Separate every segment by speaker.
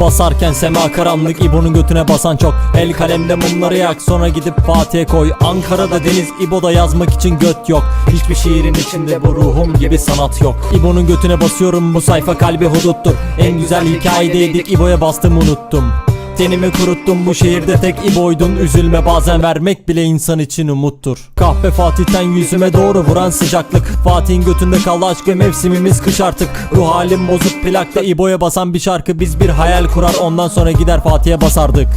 Speaker 1: Basarken sema karanlık İbo'nun götüne basan çok. El kalemde mumları yak sonra gidip Fatih'e koy. Ankara'da deniz İbo'da yazmak için göt yok. Hiçbir şiirin içinde bu ruhum gibi sanat yok. İbo'nun götüne basıyorum bu sayfa kalbi huduttur. En güzel hikayedeydik İbo'ya bastım unuttum Tenimi kuruttum bu şehirde tek İbo'ydun Üzülme bazen vermek bile insan için umuttur. Kahpe Fatih'ten yüzüme doğru vuran sıcaklık. Fatih'in götünde kaldı aşk ve mevsimimiz kış artık. Ruh halim bozuk plakta İbo'ya basan bir şarkı. Biz bir hayal kurar ondan sonra gider Fatih'e basardık.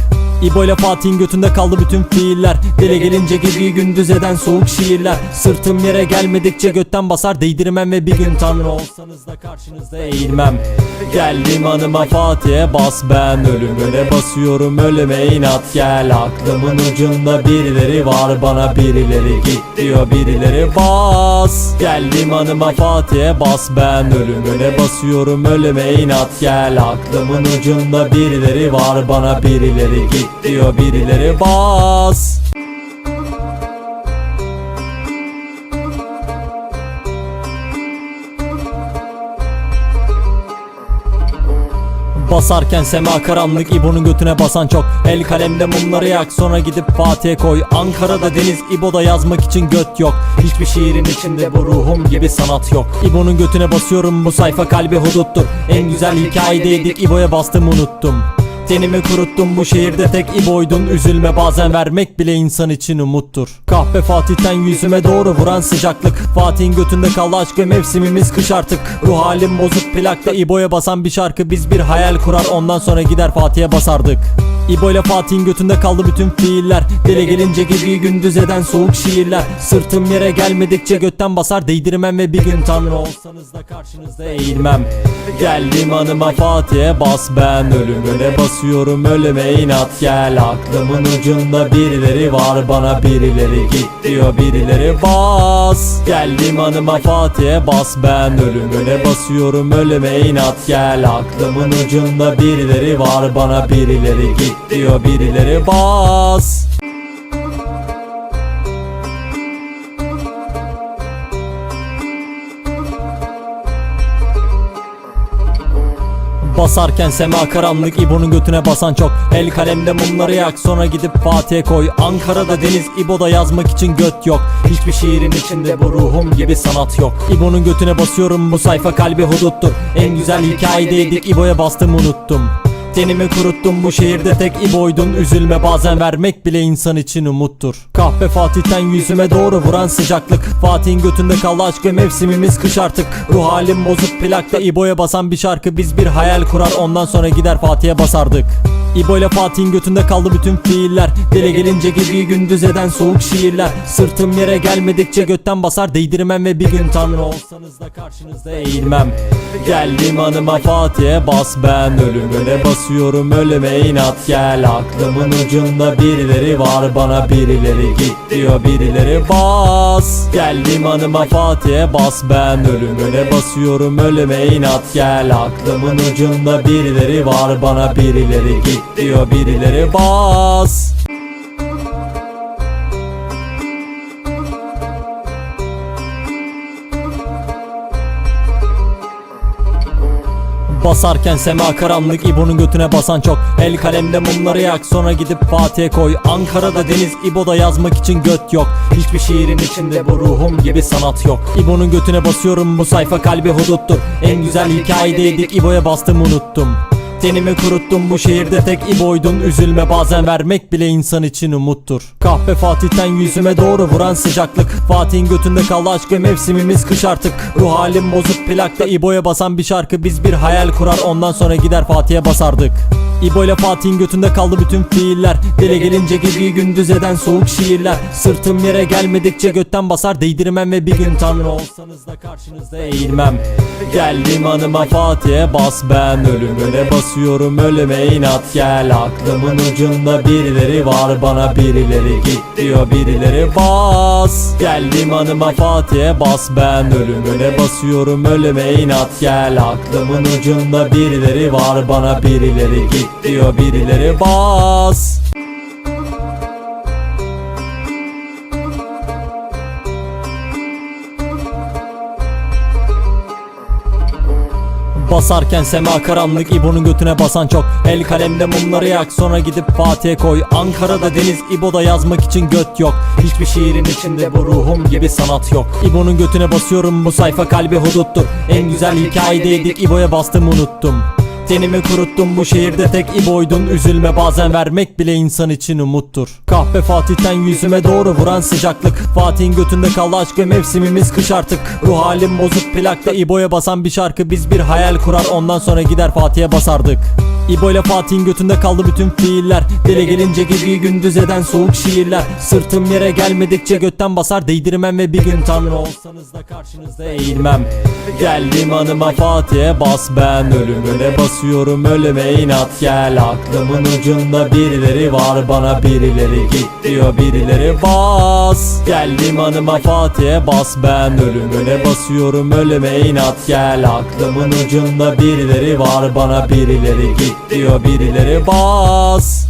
Speaker 1: İbo ile Fatih'in götünde kaldı bütün fiiller. Dile gelince geceyi gündüz eden soğuk şiirler. Sırtım yere gelmedikçe götten basar. Değdirmem Ve bir gün tanrı olsanız da karşınızda eğilmem. Geldim hanıma Fatih'e bas ben Ölümüne basıyorum ölüme inat. Gel Aklımın ucunda birileri var. Bana birileri git diyor birileri bas. Geldim hanıma Fatih'e bas. Ben Ölümüne basıyorum ölüme inat. Gel Aklımın ucunda birileri var. Bana birileri git diyor birileri bas Basarken sema karanlık İbo'nun götüne basan çok. El kalemde mumları yak sonra gidip Fatih'e koy. Ankara'da deniz İbo'da yazmak için göt yok. Hiçbir şiirin içinde bu ruhum gibi sanat yok. İbo'nun götüne basıyorum bu sayfa kalbi huduttur. En güzel hikayedeydik İbo'ya bastım unuttum Tenimi kuruttum bu şehirde tek İbo'ydun Üzülme bazen vermek bile insan için umuttur. Kahpe Fatih'ten yüzüme doğru vuran sıcaklık. Fatih'in götünde kaldı aşk ve mevsimimiz kış artık. Ruh halim bozuk plakta İbo'ya basan bir şarkı. Biz bir hayal kurar ondan sonra gider Fatih'e basardık. İbo ile Fatih'in götünde kaldı bütün fiiller. Dile gelince geceyi gündüz eden soğuk şiirler. Sırtım yere gelmedikçe götten basar değdirmem Ve bir gün tanrı olsanız da karşınızda eğilmem. Geldim hanıma Fatih'e bas ben Ölümüne basıyorum ölüme inat gel. Aklımın ucunda birileri var. Bana birileri git diyor birileri bas. Geldim hanıma Fatih'e bas. Ben Ölümüne basıyorum ölüme inat gel. Aklımın ucunda birileri var. Bana birileri git diyor birileri bas Basarken sema karanlık İbo'nun götüne basan çok. El kalemde mumları yak sonra gidip Fatih'e koy. Ankara'da deniz İbo'da yazmak için göt yok. Hiçbir şiirin içinde bu ruhum gibi sanat yok. İbo'nun götüne basıyorum bu sayfa kalbi huduttur. En güzel hikayedeydik İbo'ya bastım unuttum Tenimi kuruttum bu şehirde tek İbo'ydun. Üzülme bazen vermek bile insan için umuttur. Kahpe Fatih'ten yüzüme doğru vuran sıcaklık. Fatih'in götünde kaldı aşk ve mevsimimiz kış artık. Ruh halim bozuk plakta İbo'ya basan bir şarkı Biz bir hayal kurar. Ondan sonra gider Fatih'e basardık İbo Fatih'in götünde kaldı bütün fiiller. Dile gelince geceyi gündüz eden soğuk şiirler. Sırtım yere gelmedikçe götten basar. Değdirmem Ve bir gün tanrı olsanız da karşınızda eğilmem. Geldim hanıma Fatih'e bas. Ben Ölümüne basıyorum. Ölüme inat. Gel Aklımın ucunda birileri var. Bana birileri git diyor. Birileri bas. Geldim hanıma Fatih'e bas. Ben Ölümüne basıyorum. Ölüme inat. Gel Aklımın ucunda birileri var. Bana birileri git diyor birileri bas. Basarken sema karanlık İbo'nun götüne basan çok. El kalemde mumları yak sonra gidip Fatih'e koy. Ankara'da deniz İbo'da yazmak için göt yok. Hiçbir şiirin içinde bu ruhum gibi sanat yok. İbo'nun götüne basıyorum bu sayfa kalbi huduttur. En güzel hikayedeydik İbo'ya bastım unuttum Tenimi kuruttum bu şehirde tek İbo'ydun Üzülme bazen vermek bile insan için umuttur. Kahpe Fatih'ten yüzüme doğru vuran sıcaklık. Fatih'in götünde kaldı aşk ve mevsimimiz kış artık. Ruh halim bozuk plakta İbo'ya basan bir şarkı. Biz bir hayal kurar ondan sonra gider Fatih'e basardık İbo ile Fatih'in götünde kaldı bütün fiiller. Dile gelince geceyi gündüz eden soğuk şiirler. Sırtım yere gelmedikçe götten basar. Değdirmem Ve bir gün tanrı olsanız da karşınızda eğilmem. Geldim hanıma Fatih'e bas. Ben Ölümüne basıyorum. Ölüme inat. Gel Aklımın ucunda birileri var. Bana birileri git diyor. Birileri bas. Geldim hanıma Fatih'e bas. Ben Ölümüne basıyorum. Ölüme inat. Gel Aklımın ucunda birileri var. Bana birileri git diyor birileri bas. Basarken sema karanlık İbo'nun götüne basan çok. El kalemde mumları yak sonra gidip Fatih'e koy. Ankara'da deniz İbo'da yazmak için göt yok. Hiçbir şiirin içinde bu ruhum gibi sanat yok. İbo'nun götüne basıyorum bu sayfa kalbi huduttur. En güzel hikayedeydik İbo'ya bastım unuttum Tenimi kuruttum bu şehirde tek İbo'ydun. Üzülme bazen vermek bile insan için umuttur. Kahpe Fatih'ten yüzüme doğru vuran sıcaklık. Fatih'in götünde kaldı aşk ve mevsimimiz kış artık. Ruh halim bozuk plakta İbo'ya basan bir şarkı. Biz bir hayal kurar ondan sonra gider Fatih'e basardık İbo ile Fatih'in götünde kaldı bütün fiiller. Dile gelince geceyi gündüz eden soğuk şiirler. Sırtım yere gelmedikçe götten basar değdirmem Ve bir gün tanrı olsanız da karşınızda eğilmem. Geldim hanıma Fatih'e bas ben Ölümüne basıyorum ölüme inat. Gel Aklımın ucunda birileri var bana birileri git diyor birileri bas. Geldim hanıma Fatih'e bas ben Ölümüne basıyorum ölüme inat. Gel Aklımın ucunda birileri var bana birileri git diyor birileri bas